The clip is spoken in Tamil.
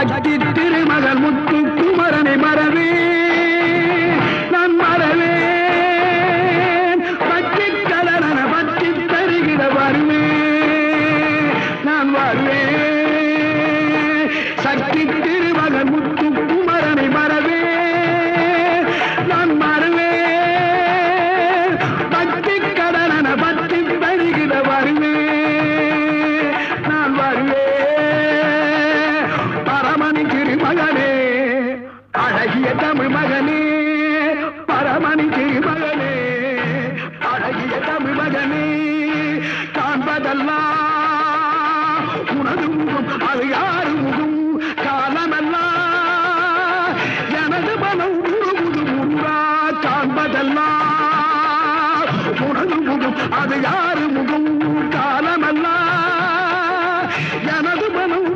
சக்தி திருமகள் முத்து குமரனை மறவே நான் மறவேன். பற்றி கடலன பற்றி தருகிற வருவேன் நான் வருவேன். சக்தி அழகிய தமிழ் மகனே பரமணி திருமகனே அழகிய தமிழ் மகனே காண்பதெல்லாம் உனது முகம் அது யாரு முகம் காலமெல்லாம் எனது மனம் உருகுது உருவா காண்பதெல்லாம் உனது முகம் அது யாரு முகம் காலமெல்லாம் எனது மனம்